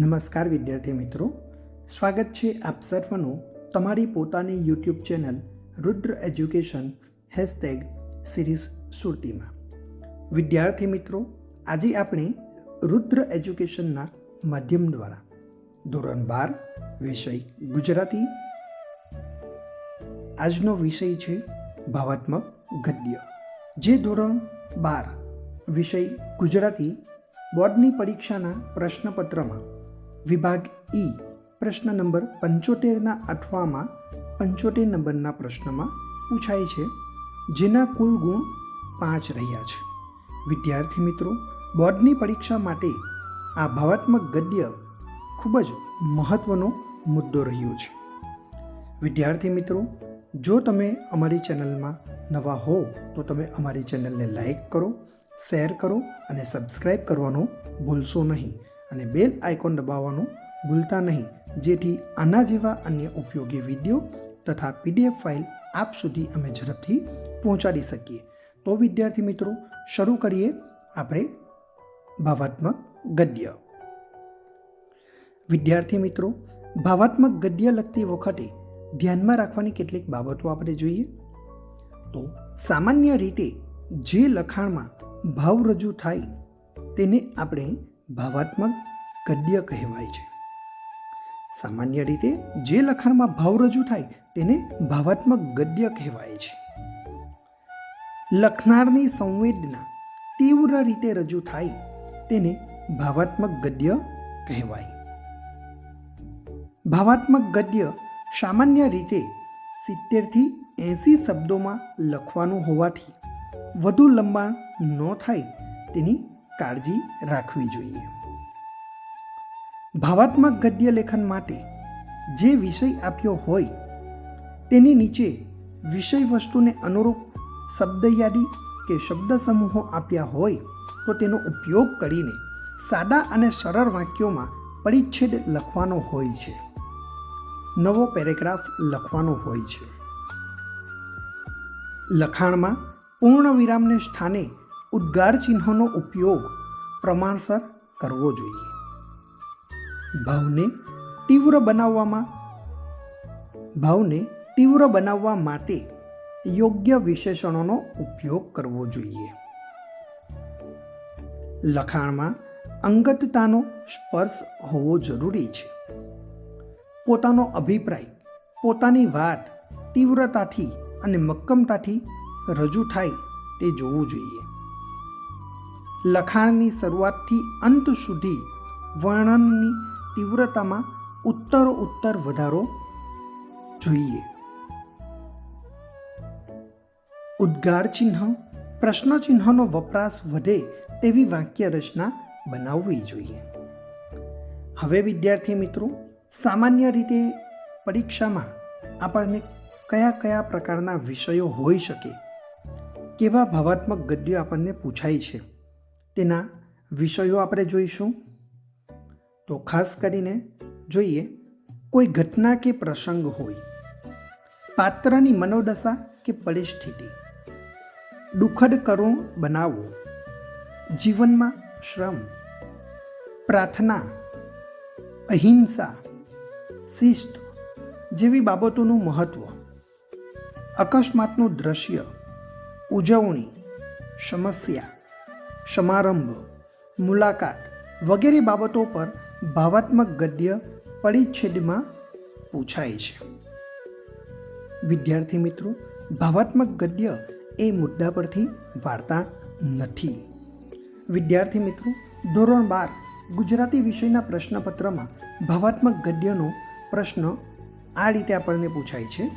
નમસ્કાર વિદ્યાર્થી મિત્રો. સ્વાગત છે આપ સર્વનું તમારી પોતાની YouTube channel Rudra education hashtag series સુરતીમાં. વિદ્યાર્થી મિત્રો, આજે આપણે રુદ્ર એજ્યુકેશનના માધ્યમ દ્વારા ધોરણ બાર, વિષય ગુજરાતી. આજનો વિષય છે ભાવાત્મક ગદ્ય. જે ધોરણ બાર, વિષય ગુજરાતી બોર્ડની પરીક્ષાના પ્રશ્નપત્રમાં વિભાગ ઈ, પ્રશ્ન નંબર પંચોતેરના અઠવામાં પંચોતેર નંબરના પ્રશ્નમાં પૂછાય છે, જેના કુલ ગુણ પાંચ રહ્યા છે. વિદ્યાર્થી મિત્રો, બોર્ડની પરીક્ષા માટે આ ભાવાત્મક ગદ્ય ખૂબ જ મહત્ત્વનો મુદ્દો રહ્યો છે. વિદ્યાર્થી મિત્રો, જો તમે અમારી ચેનલમાં નવા હો, તો તમે અમારી ચેનલને લાઈક કરો, શેર કરો અને સબસ્ક્રાઈબ કરવાનું ભૂલશો નહીં. અને બેલ આઇકોન દબાવવાનું ભૂલતા નહીં. જેથી આના જેવા અન્ય ઉપયોગી વીડિયો તથા પીડીએફ ફાઇલ આપ સુધી અમે ઝડપથી પહોંચાડી શકીએ. તો વિદ્યાર્થી મિત્રો, શરૂ કરીએ આપણે ભાવાત્મક ગદ્ય. વિદ્યાર્થી મિત્રો, ભાવાત્મક ગદ્ય લખતી વખતે ધ્યાનમાં રાખવાની કેટલીક બાબતો આપણે જોઈએ. તો સામાન્ય રીતે જે લખાણમાં ભાવ રજૂ થાય તેને આપણે ભાવાત્મક ગદ્ય કહેવાય છે. સામાન્ય રીતે જે લખાણમાં ભાવ રજૂ થાય તેને ભાવાત્મક ગદ્ય કહેવાય છે. લખનારની સંવેદના તીવ્ર રીતે રજૂ થાય તેને ભાવાત્મક ગદ્ય કહેવાય. ભાવાત્મક ગદ્ય સામાન્ય રીતે સિત્તેરથી એંસી શબ્દોમાં લખવાનું હોવાથી વધુ લંબાણ ન થાય તેની કાળજી રાખવી જોઈએ. ભાવાત્મક ગદ્ય લેખન માટે જે વિષય આપ્યો હોય, તેની નીચે વિષય વસ્તુને અનુરૂપ શબ્દ યાદી કે શબ્દ સમૂહો આપ્યા હોય, તો તેનો ઉપયોગ કરીને સાદા અને સરળ વાક્યોમાં પરિચ્છેદ લખવાનો હોય છે. નવો પેરેગ્રાફ લખવાનો હોય છે. લખાણમાં પૂર્ણ વિરામને સ્થાને ઉદ્ગાર ચિહ્નનો ઉપયોગ પ્રમાણસર કરવો જોઈએ. ભાવને તીવ્ર બનાવવામાં, ભાવને તીવ્ર બનાવવા માટે યોગ્ય વિશેષણોનો ઉપયોગ કરવો જોઈએ. લખાણમાં અંગતતાનો સ્પર્શ હોવો જરૂરી છે. પોતાનો અભિપ્રાય, પોતાની વાત તીવ્રતાથી અને મક્કમતાથી રજૂ થાય તે જોવું જોઈએ. લખાણની શરૂઆતથી અંત સુધી વર્ણનની તીવ્રતામાં ઉત્તરો ઉત્તર વધારો જોઈએ. ઉદ્ગાર ચિહ્ન, પ્રશ્ન ચિહ્નનો વપરાશ વધે તેવી વાક્ય રચના બનાવવી જોઈએ. હવે વિદ્યાર્થી મિત્રો, સામાન્ય રીતે પરીક્ષામાં આપણને કયા કયા પ્રકારના વિષયો હોઈ શકે? કેવા ભાવાત્મક ગદ્યો આપણને પૂછાય છે? તેના વિષયો આપણે જોઈશું. તો ખાસ કરીને જોઈએ, કોઈ ઘટના કે પ્રસંગ હોય, પાત્રની મનોદશા કે પરિસ્થિતિ, દુઃખદ કરુણ બનાવવો જીવનમાં શ્રમ, પ્રાર્થના, અહિંસા, શિસ્ત જેવી બાબતોનું મહત્ત્વ અકસ્માતનું દ્રશ્ય, ઉજવણી, સમસ્યા સમારંભ, મુલાકાત વગેરે બાબતો પર ભાવાત્મક ગદ્ય પરિચ્છેદમાં પૂછાય છે. વિદ્યાર્થી મિત્રો, ભાવાત્મક ગદ્ય એ મુદ્દા પરથી વાર્તા નથી. વિદ્યાર્થી મિત્રો, ધોરણ બાર ગુજરાતી વિષયના પ્રશ્નપત્રમાં ભાવાત્મક ગદ્યનો પ્રશ્ન આ રીતે આપણને પૂછાય છે.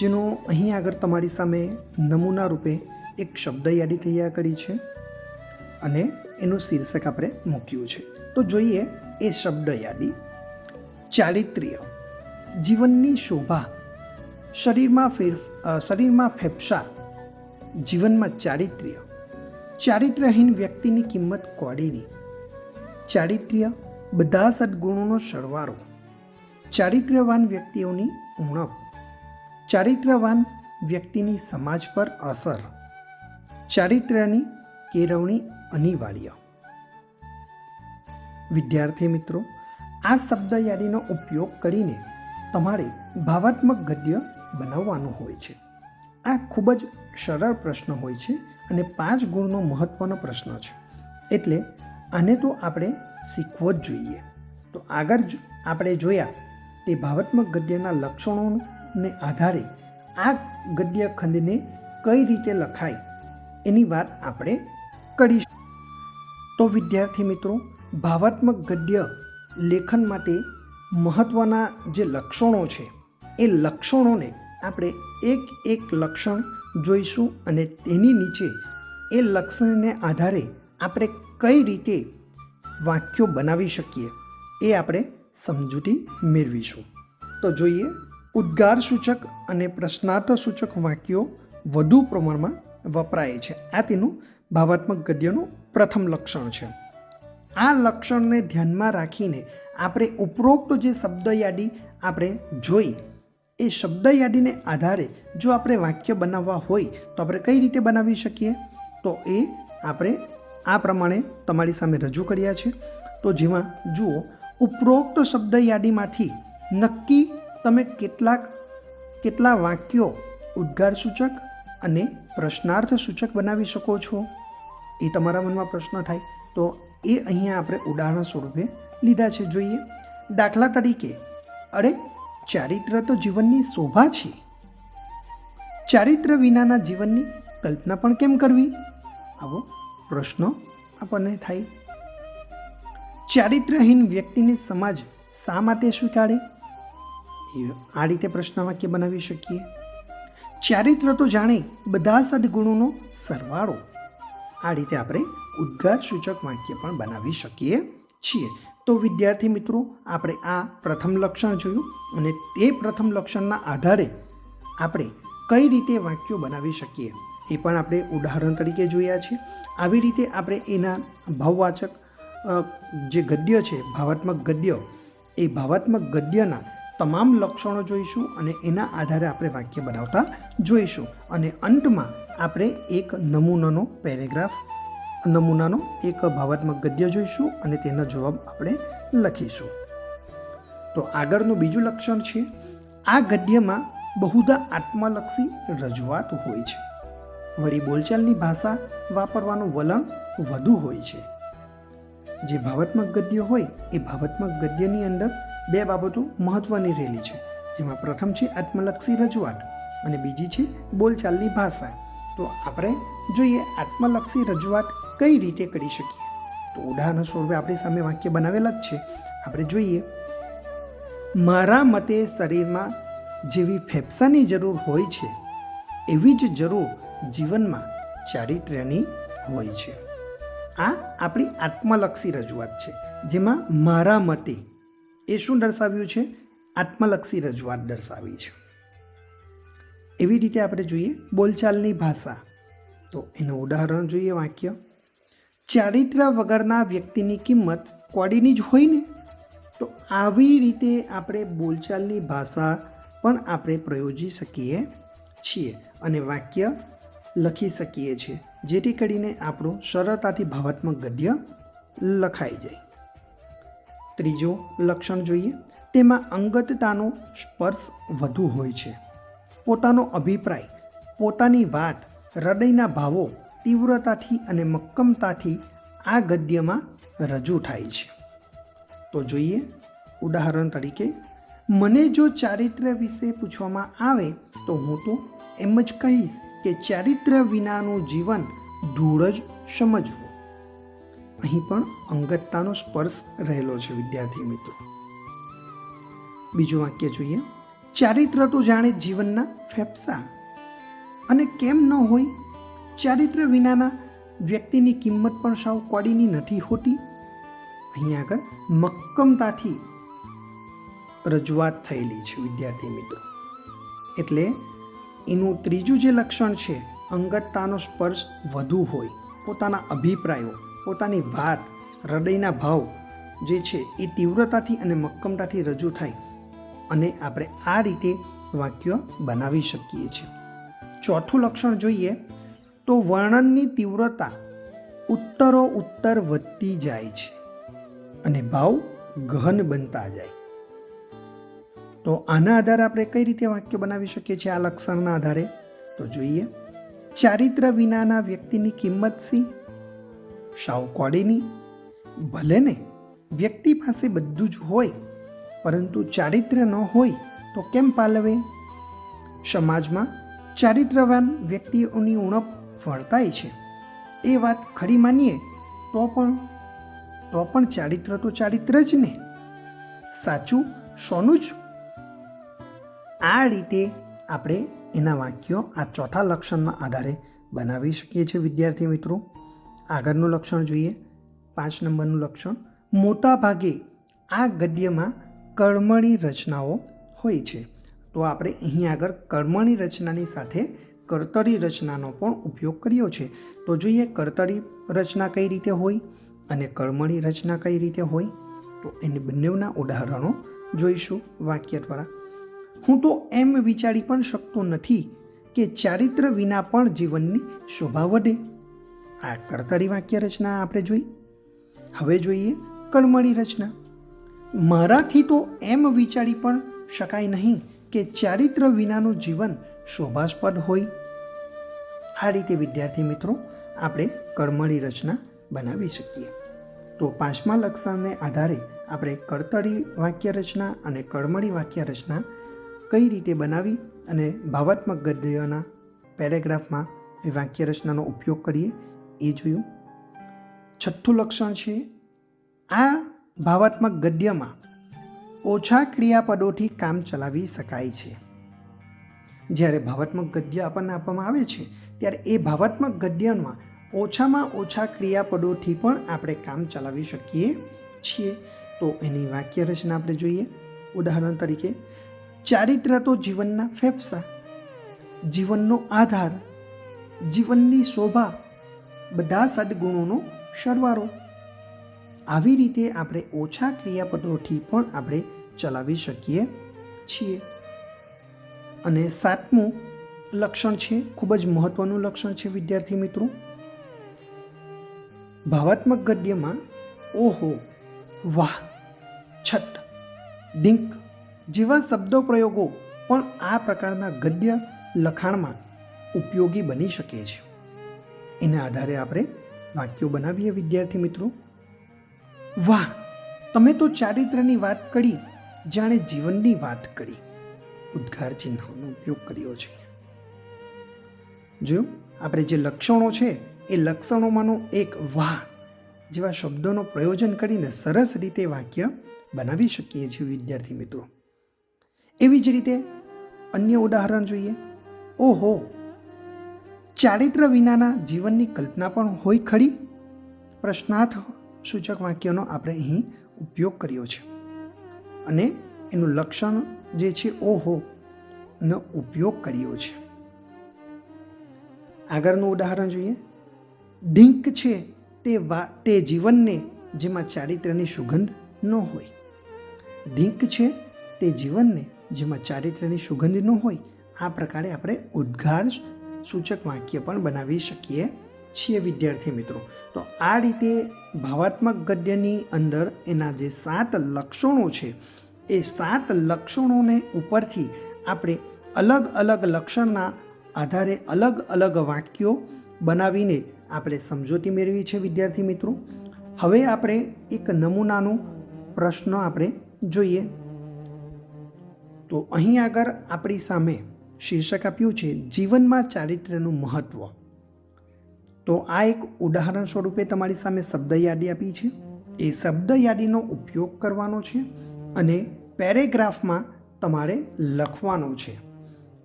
જેનો અહીં આગળ તમારી સામે નમૂના રૂપે એક શબ્દ યાદી તૈયાર કરી છે. અને એનું શીર્ષક આપણે મૂક્યું છે. તો જોઈએ એ શબ્દ યાદી. ચારિત્ર્ય. જીવનની શોભા. શરીરમાં ફેર શરીરમાં ફેફસા. જીવનમાં ચારિત્ર્ય. ચારિત્ર્યહીન વ્યક્તિની કિંમત કોડીની. ચારિત્ર્ય બધા સદગુણોનો સરવાળો. ચારિત્ર્યવાન વ્યક્તિઓની ઉણપ. ચારિત્ર્યવાન વ્યક્તિની સમાજ પર અસર. ચારિત્ર્યની કેળવણી અનિવાર્ય. વિદ્યાર્થી મિત્રો, આ શબ્દ યાદીનો ઉપયોગ કરીને તમારે ભાવાત્મક ગદ્ય બનાવવાનું હોય છે. આ ખૂબ જ સરળ પ્રશ્ન હોય છે અને પાંચ ગુણનો મહત્ત્વનો પ્રશ્ન છે. એટલે આને તો આપણે શીખવો જ જોઈએ. તો આગળ આપણે જોયા તે ભાવાત્મક ગદ્યના લક્ષણોને આધારે આ ગદ્ય ખંડને કઈ રીતે લખાય એની વાત આપણે કરીશું તો વિદ્યાર્થી મિત્રો, ભાવાત્મક ગદ્ય લેખન માટે મહત્ત્વના જે લક્ષણો છે, એ લક્ષણોને આપણે એક એક લક્ષણ જોઈશું અને તેની નીચે એ લક્ષણને આધારે આપણે કઈ રીતે વાક્યો બનાવી શકીએ, એ આપણે સમજૂતી મેળવીશું. તો જોઈએ, ઉદ્ગાર સૂચક અને પ્રશ્નાર્થ સૂચક વાક્યો વધુ પ્રમાણમાં વપરાય છે. આ તેનું ભાવાત્મક ગદ્યનું પ્રથમ લક્ષણ છે. આ લક્ષણને ધ્યાનમાં રાખીને આપણે ઉપરોક્ત જે શબ્દ યાદી આપણે જોઈ, એ શબ્દ યાદીને આધારે જો આપણે વાક્ય બનાવવા હોય તો આપણે કઈ રીતે બનાવી શકીએ? તો એ આપણે આ પ્રમાણે તમારી સામે રજૂ કર્યા છે. તો જેમાં જુઓ, ઉપરોક્ત શબ્દ યાદીમાંથી નક્કી તમે કેટલાક, કેટલા વાક્યો ઉદ્ગાર સૂચક અને પ્રશ્નાર્થ સૂચક બનાવી શકો છો. એ તમારા મનમાં પ્રશ્ન થાય, તો એ અહીંયા આપણે ઉદાહરણ સ્વરૂપે લીધા છે. જોઈએ. દાખલા તરીકે, અરે, ચારિત્ર તો જીવનની શોભા છે. ચારિત્ર વિનાના જીવનની કલ્પના પણ કેમ કરવી? આવો પ્રશ્નો આપણને થાય. ચારિત્રહીન વ્યક્તિને સમાજ શા માટે સ્વીકારે? એ આ રીતે પ્રશ્ન વાક્ય બનાવી શકીએ. ચારિત્ર તો જાણે બધા સદગુણોનો સરવાળો આ રીતે આપણે ઉદ્ગાર સૂચક વાક્ય પણ બનાવી શકીએ છીએ. તો વિદ્યાર્થી મિત્રો, આપણે આ પ્રથમ લક્ષણ જોયું અને તે પ્રથમ લક્ષણના આધારે આપણે કઈ રીતે વાક્યો બનાવી શકીએ એ પણ આપણે ઉદાહરણ તરીકે જોયા છે. આવી રીતે આપણે એના ભાવવાચક જે ગદ્ય છે, ભાવાત્મક ગદ્ય, એ ભાવાત્મક ગદ્યના તમામ લક્ષણો જોઈશું અને એના આધારે આપણે વાક્ય બનાવતા જોઈશું. અને અંતમાં આપણે એક નમૂનાનો પેરેગ્રાફ, નમૂનાનો એક ભાવાત્મક ગદ્ય જોઈશું અને તેનો જવાબ આપણે લખીશું. તો આગળનું બીજું લક્ષણ છે, આ ગદ્યમાં બહુધા આત્મલક્ષી રજૂઆત હોય છે. વળી બોલચાલની ભાષા વાપરવાનું વલણ વધુ હોય છે. જે ભાવાત્મક ગદ્ય હોય, એ ભાવાત્મક ગદ્યની અંદર બે બાબતો મહત્વની રહેલી છે. જેમાં પ્રથમ છે આત્મલક્ષી રજૂઆત અને બીજી છે બોલચાલની ભાષા. તો આપણે જોઈએ આત્મલક્ષી રજૂઆત કઈ રીતે કરી શકીએ? તો ઉદાહરણ સ્વરૂપે આપણી સામે વાક્ય બનાવેલા જ છે. આપણે જોઈએ, મારા મતે શરીરમાં જેવી ફેફસાની જરૂર હોય છે, એવી જ જરૂર જીવનમાં ચારિત્ર્યની હોય છે. આ આપણી આત્મલક્ષી રજૂઆત છે. જેમાં મારા મતે એ શું દર્શાવ્યું છે? આત્મલક્ષી રજૂઆત દર્શાવી છે. એવી રીતે આપણે જોઈએ બોલચાલની ભાષા. તો એનું ઉદાહરણ જોઈએ વાક્ય. ચારિત્ર વગરના વ્યક્તિની કિંમત કોડીની જ હોય ને? તો આવી રીતે આપણે બોલચાલની ભાષા પણ આપણે પ્રયોજી શકીએ છીએ અને વાક્ય લખી શકીએ છીએ, જેથી કરીને આપણું સરળતાથી ભાવાત્મક ગદ્ય લખાઈ જાય. ત્રીજો લક્ષણ જોઈએ, તેમાં અંગતતાનો સ્પર્શ વધુ હોય છે. પોતાનો અભિપ્રાય, પોતાની વાત, હૃદયના ભાવો, તીવ્રતાથી અને મક્કમતાથી આ ગદ્યમાં રજૂ થાય છે. તો જોઈએ, ઉદાહરણ તરીકે, મને જો ચારિત્ર્ય વિશે પૂછવામાં આવે, તો હું તો એમ જ કહીશ કે ચારિત્ર્ય વિનાનું જીવન ધૂળ જ સમજવું. અહીં પણ અંગતતાનો સ્પર્શ રહેલો છે, વિદ્યાર્થી મિત્રો. બીજું વાક્ય જોઈએ. ચારિત્ર તો જાણે જીવનના ફેફસા. અને કેમ ન હોય? ચારિત્ર વિનાના વ્યક્તિની કિંમત પણ સાવ કોડીની નથી હોતી. અહીં આગળ મક્કમતાથી રજૂઆત થયેલી છે, વિદ્યાર્થી મિત્રો. એટલે એનું ત્રીજું જે લક્ષણ છે, અંગતતાનો સ્પર્શ વધુ હોય, પોતાના અભિપ્રાયો. પોતાની વાત, હૃદયના ભાવ જે છે એ તીવ્રતાથી અને મક્કમતાથી રજૂ થાય અને આપણે આ રીતે વાક્ય બનાવી શકીએ છીએ. ચોથું લક્ષણ જોઈએ તો વર્ણનની તીવ્રતા ઉત્તરો ઉત્તર વધતી જાય છે અને ભાવ ગહન બનતા જાય. તો આના આધારે આપણે કઈ રીતે વાક્ય બનાવી શકીએ છીએ આ લક્ષણના આધારે? તો જોઈએ, ચારિત્ર વિનાના વ્યક્તિની કિંમત સી સાવ કોડીની ભલે ને વ્યક્તિ પાસે બધું જ હોય, પરંતુ ચારિત્ર્ય ન હોય તો કેમ પાલવે? સમાજમાં ચારિત્રવાન વ્યક્તિઓની ઉણપ વર્તાય છે. એ વાત ખરી માનીએ તો પણ તો પણ ચારિત્ર તો ચારિત્ર જ ને. સાચું, સોનું જ? આ રીતે આપણે એના વાક્યો આ ચોથા લક્ષણના આધારે બનાવી શકીએ છીએ વિદ્યાર્થી મિત્રો. આગળનું લક્ષણ જોઈએ, પાંચ નંબરનું લક્ષણ મોટા ભાગે આ ગદ્યમાં કર્મણી રચનાઓ હોય છે. તો આપણે અહીં આગળ કર્મણી રચનાની સાથે કર્તરી રચનાનો પણ ઉપયોગ કર્યો છે. તો જોઈએ કર્તરી રચના કઈ રીતે હોય અને કર્મણી રચના કઈ રીતે હોય? તો એને બંનેના ઉદાહરણો જોઈશું વાક્ય દ્વારા. હું તો એમ વિચારી પણ શકતો નથી કે ચારિત્ર વિના પણ જીવનની શોભા વધે. આ કર્તરી વાક્ય રચના આપણે જોઈ. હવે જોઈએ કર્મણી રચના. મારાથી તો એમ વિચારી પણ શકાય નહીં કે ચારિત્ર વિનાનું જીવન શોભાસ્પદ હોય. આ રીતે વિદ્યાર્થી મિત્રો, આપણે કર્મણી રચના બનાવી શકીએ. તો પાંચમા લક્ષણને આધારે આપણે કર્તરી વાક્ય રચના અને કળમળી વાક્ય રચના કઈ રીતે બનાવી અને ભાવાત્મક ગદ્યના પેરેગ્રાફમાં એ વાક્ય રચનાનો ઉપયોગ કરીએ એ જોયું. છઠ્ઠું લક્ષણ છે, આ ભાવાત્મક ગદ્યમાં ઓછા ક્રિયાપદોથી કામ ચલાવી શકાય છે. જ્યારે ભાવાત્મક ગદ્ય આપણને આપવામાં આવે છે, ત્યારે એ ભાવાત્મક ગદ્યમાં ઓછામાં ઓછા ક્રિયાપદોથી પણ આપણે કામ ચલાવી શકીએ છીએ. તો એની વાક્ય રચના આપણે જોઈએ. ઉદાહરણ તરીકે, ચારિત્ર તો જીવનના ફેફસા, જીવનનો આધાર, જીવનની શોભા બધા સદગુણોનો સરવાળો આવી રીતે આપણે ઓછા ક્રિયાપદોથી પણ આપણે ચલાવી શકીએ છીએ. અને સાતમું લક્ષણ છે, ખૂબ જ મહત્વનું લક્ષણ છે, વિદ્યાર્થી મિત્રો. ભાવાત્મક ગદ્યમાં, ઓહો, વાહ, છઠ, ડિંક જેવા શબ્દો પ્રયોગો પણ આ પ્રકારના ગદ્ય લખાણમાં ઉપયોગી બની શકે છે. એના આધારે આપણે વાક્યો બનાવીએ, વિદ્યાર્થી મિત્રો. વાહ, તમે તો ચારિત્રની વાત કરી, જાણે જીવનની વાત કરી. ઉદ્ગાર ચિહ્નનો ઉપયોગ કર્યો છે. જો આપણે જે લક્ષણો છે, એ લક્ષણોમાંનો એક વાહ જેવા શબ્દોનો પ્રયોજન કરીને સરસ રીતે વાક્ય બનાવી શકીએ છીએ, વિદ્યાર્થી મિત્રો. એવી જ રીતે અન્ય ઉદાહરણ જોઈએ. ઓહો ચારિત્ર વિનાના જીવનની કલ્પના પણ હોય ખરી? પ્રશ્નાર્થ સૂચક વાક્યનો આપણે અહીં ઉપયોગ કર્યો છે. અને એનું લક્ષણ જે છે, ઓહો, નો ઉપયોગ કર્યો છે. આગળનું ઉદાહરણ જોઈએ. ડિંક છે તે વા, તે જીવનને જેમાં ચારિત્ર્યની સુગંધ ન હોય. ડિંક છે તે જીવનને જેમાં ચારિત્ર્યની સુગંધ ન હોય. આ પ્રકારે આપણે ઉદ્ગાર સૂચક વાક્ય પણ બનાવી શકીએ છીએ, વિદ્યાર્થી મિત્રો. તો આ રીતે ભાવાત્મક ગદ્યની અંદર એના જે સાત લક્ષણો છે, એ સાત લક્ષણોને ઉપરથી આપણે અલગ અલગ લક્ષણના આધારે અલગ અલગ વાક્યો બનાવીને આપણે સમજૂતી મેળવી છે, વિદ્યાર્થી મિત્રો. હવે આપણે એક નમૂનાનો પ્રશ્ન આપણે જોઈએ. તો અહીં આગળ આપણી સામે શીર્ષક આપ્યું છે, જીવનમાં ચારિત્ર્યનું મહત્ત્વ તો આ એક ઉદાહરણ સ્વરૂપે તમારી સામે શબ્દ યાદી આપી છે. એ શબ્દ યાદીનો ઉપયોગ કરવાનો છે અને પેરેગ્રાફમાં તમારે લખવાનો છે.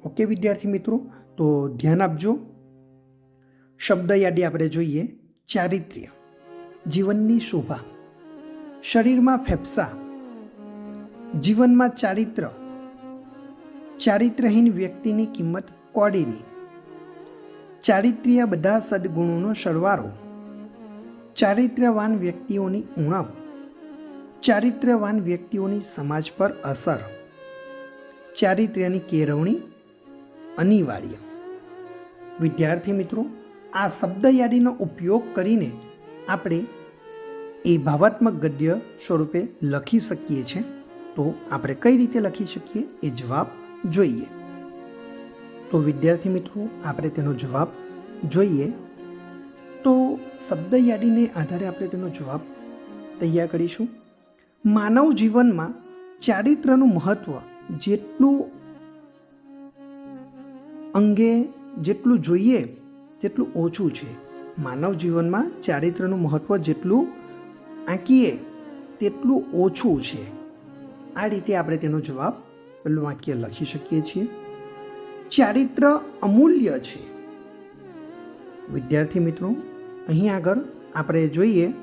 ઓકે વિદ્યાર્થી મિત્રો, તો ધ્યાન આપજો. શબ્દ યાદી આપણે જોઈએ, ચારિત્ર્ય, જીવનની શોભા, શરીરમાં ફેફસા, જીવનમાં ચારિત્ર ચારિત્રહીન વ્યક્તિની કિંમત કોડીની. ચારિત્ર્ય બધા સદગુણોનો સરવારો ચારિત્ર્યવાન વ્યક્તિઓની ઉણપ. ચારિત્ર્યવાન વ્યક્તિઓની સમાજ પર અસર. ચારિત્ર્યની કેળવણી અનિવાર્ય. વિદ્યાર્થી મિત્રો, આ શબ્દ યાદીનો ઉપયોગ કરીને આપણે એ ભાવાત્મક ગદ્ય સ્વરૂપે લખી શકીએ છીએ. તો આપણે કઈ રીતે લખી શકીએ? એ જવાબ જોઈએ. તો વિદ્યાર્થી મિત્રો, આપણે તેનો જવાબ જોઈએ. તો શબ્દ યાદીને આધારે આપણે તેનો જવાબ તૈયાર કરીશું. માનવ જીવનમાં ચારિત્રનું મહત્ત્વ જેટલું અંગે જેટલું જોઈએ, તેટલું ઓછું છે. માનવ જીવનમાં ચારિત્રનું મહત્ત્વ જેટલું આંકીએ, તેટલું ઓછું છે. આ રીતે આપણે તેનો જવાબ પેલું વાક્ય લખી શકીએ છીએ. ચારિત્ર અમૂલ્ય છે. વિદ્યાર્થી મિત્રો, અહીં આગળ આપણે જોઈએ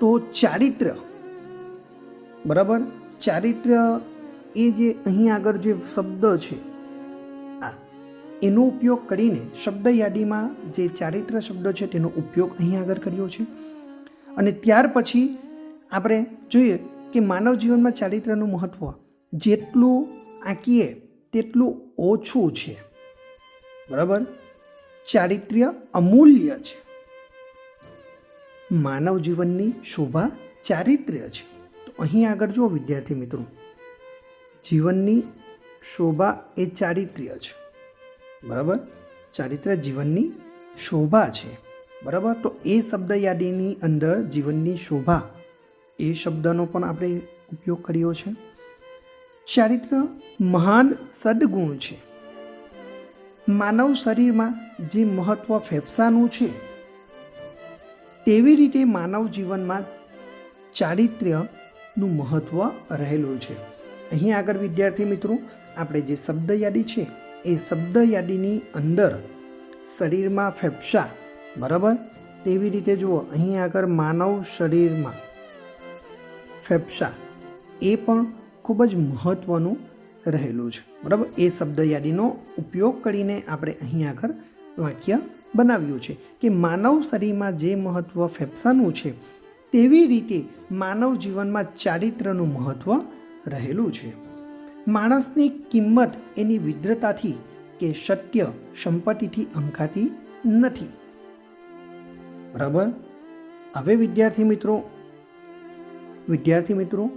તો ચારિત્ર, બરાબર? ચારિત્ર એ જે અહીં આગળ જે શબ્દ છે, આ, એનો ઉપયોગ કરીને શબ્દ યાદીમાં જે ચારિત્ર શબ્દ છે તેનો ઉપયોગ અહીં આગળ કર્યો છે. અને ત્યાર પછી આપણે જોઈએ કે માનવ જીવનમાં ચારિત્રનું મહત્ત્વ જેટલું આંકીએ તેટલું ઓછું છે. બરાબર? ચારિત્ર્ય અમૂલ્ય છે. માનવ જીવનની શોભા ચારિત્ર્ય છે. તો અહીં આગળ જુઓ વિદ્યાર્થી મિત્રો. જીવનની શોભા એ ચારિત્ર્ય છે. બરાબર? ચારિત્ર્ય જીવનની શોભા છે. બરાબર? તો એ શબ્દ યાદીની અંદર જીવનની શોભા એ શબ્દનો પણ આપણે ઉપયોગ કર્યો છે. ચારિત્ર મહાન સદગુણ છે. માનવ શરીરમાં જે મહત્ત્વ ફેફસાનું છે, તેવી રીતે માનવ જીવનમાં ચારિત્ર્યનું મહત્ત્વ રહેલું છે. અહીં આગળ વિદ્યાર્થી મિત્રો, આપણે જે શબ્દ યાદી છે, એ શબ્દ યાદીની અંદર શરીરમાં ફેફસા, બરાબર? તેવી રીતે જુઓ, અહીં આગળ માનવ શરીરમાં ફેફસા, એ પણ ખૂબ જ મહત્ત્વનું રહેલું છે. બરાબર? એ શબ્દ યાદીનો ઉપયોગ કરીને આપણે અહીં આગળ વાક્ય બનાવ્યું છે કે માનવ શરીરમાં જે મહત્ત્વ ફેફસાનું છે, તેવી રીતે માનવ જીવનમાં ચારિત્રનું મહત્ત્વ રહેલું છે. માણસની કિંમત એની વિદ્રતાથી કે સત્ય સંપત્તિથી અંકાતી નથી. બરાબર? હવે વિદ્યાર્થી મિત્રો વિદ્યાર્થી મિત્રો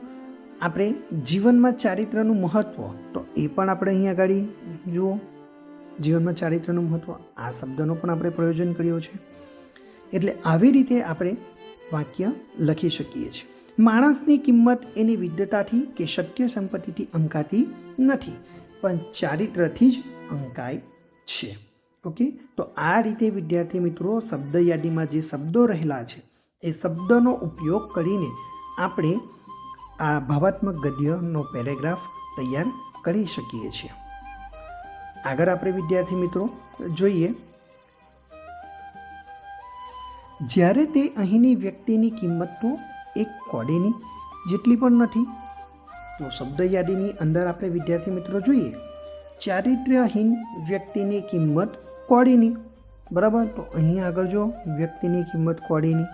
આપણે જીવનમાં ચારિત્રનું મહત્ત્વ તો એ પણ આપણે અહીંયા આગળ જુઓ. જીવનમાં ચારિત્રનું મહત્ત્વ આ શબ્દનો પણ આપણે પ્રયોજન કર્યો છે. એટલે આવી રીતે આપણે વાક્ય લખી શકીએ છીએ. માણસની કિંમત એની વિદ્યતાથી કે સત્ય સંપત્તિથી અંકાતી નથી, પણ ચારિત્રથી જ અંકાય છે. ઓકે? તો આ રીતે વિદ્યાર્થી મિત્રો શબ્દ યાદીમાં જે શબ્દો રહેલા છે, એ શબ્દનો ઉપયોગ કરીને આપણે આ ભાવાત્મક ગદ્યનો પેરેગ્રાફ તૈયાર કરી શકીએ છીએ. આગળ આપણે વિદ્યાર્થી મિત્રો જોઈએ. જ્યારે તે અહીંની વ્યક્તિની કિંમત તો એક કોડીની જેટલી પણ નથી, તો શબ્દ યાદીની અંદર આપણે વિદ્યાર્થી મિત્રો જોઈએ. ચારિત્ર્યહીન વ્યક્તિની કિંમત કોડીની. બરાબર? તો અહીં આગળ જો વ્યક્તિની કિંમત કોડીની.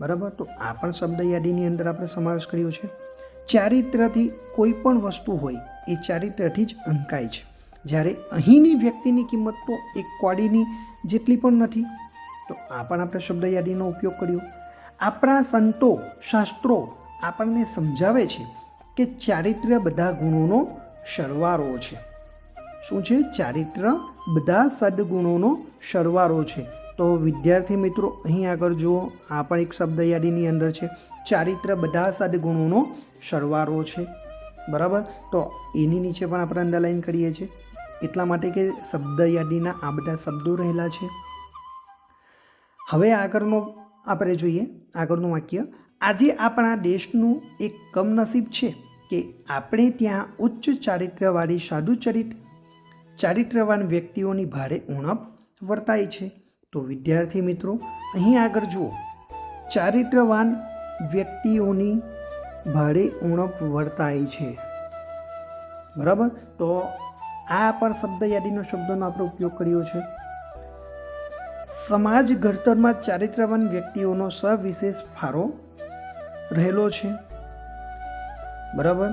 બરાબર? તો આ પણ શબ્દ યાદીની અંદર આપણે સમાવેશ કર્યો છે. ચારિત્રથી કોઈ પણ વસ્તુ હોય, એ ચારિત્રથી જ અંકાય છે. જ્યારે અહીંની વ્યક્તિની કિંમત તો એક કોડીની જેટલી પણ નથી, તો આ પણ આપણે શબ્દ યાદીનો ઉપયોગ કર્યો. આપણા સંતો, શાસ્ત્રો આપણને સમજાવે છે કે ચારિત્ર્ય બધા ગુણોનો સરવાળો છે. શું છે? ચારિત્ર બધા સદગુણોનો સરવાળો છે. તો વિદ્યાર્થી મિત્રો, અહીં આગળ જુઓ. આ પણ એક શબ્દ યાદીની અંદર છે. ચારિત્ર બધા સદગુણોનો સરવાળો છે. બરાબર? તો એની નીચે પણ આપણે અંડરલાઈન કરીએ છીએ. એટલા માટે કે શબ્દ યાદીના આ બધા શબ્દો રહેલા છે. હવે આગળનો આપણે જોઈએ. આગળનું વાક્ય. આજે આપણા દેશનું એક કમનસીબ છે કે આપણે ત્યાં ઉચ્ચ ચારિત્ર્યવાળી સાધુચરિત ચારિત્ર્યવાન વ્યક્તિઓની ભારે ઉણપ વર્તાય છે. તો વિદ્યાર્થી મિત્રો, અહીં આગળ જુઓ. ચારિત્રવાન વ્યક્તિઓની ભારે ઉણપ વર્તાય છે. બરાબર? તો આ પણ શબ્દ યાદીનો શબ્દનો આપણે ઉપયોગ કર્યો છે. સમાજ ઘડતરમાં ચારિત્રવાન વ્યક્તિઓનો સવિશેષ ફાળો રહેલો છે. બરાબર?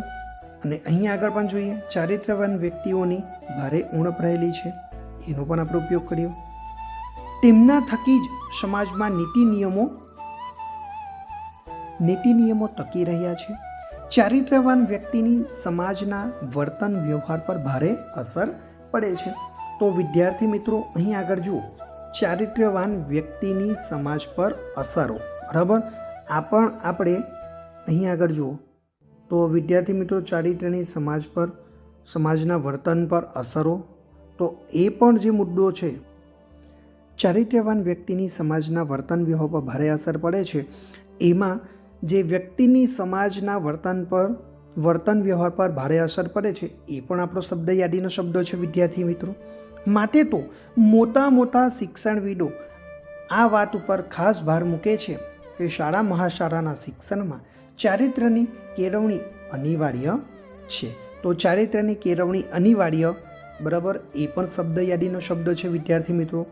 અને અહીં આગળ પણ જોઈએ ચારિત્રવાન વ્યક્તિઓની ભારે ઉણપ રહેલી છે. એનો પણ આપણે ઉપયોગ કર્યો. તેમના થકી જ સમાજમાં નીતિ નિયમો નીતિ નિયમો ટકી રહ્યા છે. ચારિત્ર્યવાન વ્યક્તિની સમાજના વર્તન વ્યવહાર પર ભારે અસર પડે છે. તો વિદ્યાર્થી મિત્રો, અહીં આગળ જુઓ. ચારિત્ર્યવાન વ્યક્તિની સમાજ પર અસરો, બરાબર? આ પણ આપણે અહીં આગળ જુઓ. તો વિદ્યાર્થી મિત્રો, ચારિત્ર્યની સમાજ પર, સમાજના વર્તન પર અસરો, તો એ પણ જે મુદ્દો છે ચારિત્ર્યવાન વ્યક્તિની સમાજના વર્તન વ્યવહાર પર ભારે અસર પડે છે. એમાં જે વ્યક્તિની સમાજના વર્તન પર, વર્તન વ્યવહાર પર ભારે અસર પડે છે, એ પણ આપણો શબ્દ યાદીનો શબ્દો છે, વિદ્યાર્થી મિત્રો. માટે તો મોટા મોટા શિક્ષણવિદો આ વાત ઉપર ખાસ ભાર મૂકે છે કે શાળા મહાશાળાના શિક્ષણમાં ચારિત્ર્યની કેળવણી અનિવાર્ય છે. તો ચારિત્ર્યની કેળવણી અનિવાર્ય, બરાબર? એ પણ શબ્દ યાદીનો શબ્દ છે, વિદ્યાર્થી મિત્રો.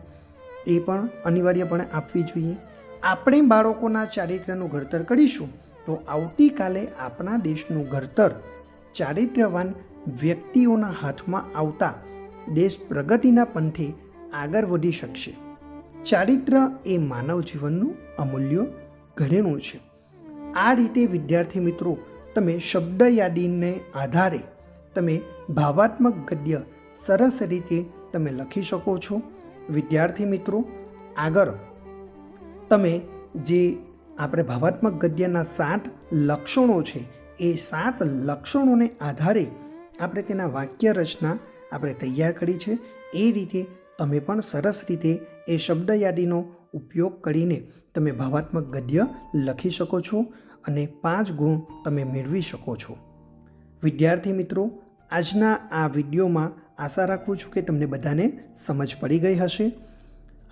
એ પણ અનિવાર્યપણે આપવી જોઈએ. આપણે બાળકોના ચારિત્ર્યનું ઘડતર કરીશું તો આવતીકાલે આપણા દેશનું ઘડતર ચારિત્ર્યવાન વ્યક્તિઓના હાથમાં આવતા દેશ પ્રગતિના પંથે આગળ વધી શકશે. ચારિત્ર્ય એ માનવ જીવનનું અમૂલ્ય ઘરેણું છે. આ રીતે વિદ્યાર્થી મિત્રો, તમે શબ્દ યાદીને આધારે તમે ભાવાત્મક ગદ્ય સરસ રીતે તમે લખી શકો છો. વિદ્યાર્થી મિત્રો, આગળ તમે જે આપણે ભાવાત્મક ગદ્યના સાત લક્ષણો છે, એ સાત લક્ષણોને આધારે આપણે તેના વાક્ય રચના આપણે તૈયાર કરી છે. એ રીતે તમે પણ સરસ રીતે એ શબ્દ યાદીનો ઉપયોગ કરીને તમે ભાવાત્મક ગદ્ય લખી શકો છો અને પાંચ ગુણ તમે મેળવી શકો છો. વિદ્યાર્થી મિત્રો આજના આ વિડીયોમાં આશા રાખું છું કે તમને બધાને સમજ પડી ગઈ હશે.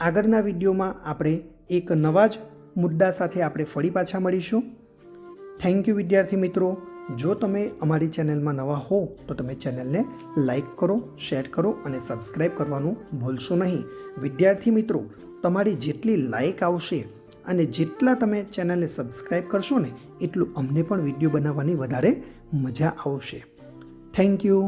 આગળના વિડીયોમાં આપણે એક નવા જ મુદ્દા સાથે આપણે ફરી પાછા મળીશું. થેન્ક યુ વિદ્યાર્થી મિત્રો. જો તમે અમારી ચેનલમાં નવા હો, તો તમે ચેનલને લાઇક કરો શેર કરો અને સબસ્ક્રાઈબ કરવાનું ભૂલશો નહીં. વિદ્યાર્થી મિત્રો, તમારી જેટલી લાઈક આવશે અને જેટલા તમે ચેનલને સબસ્ક્રાઈબ કરશો ને, એટલું અમને પણ વીડિયો બનાવવાની વધારે મજા આવશે. Thank you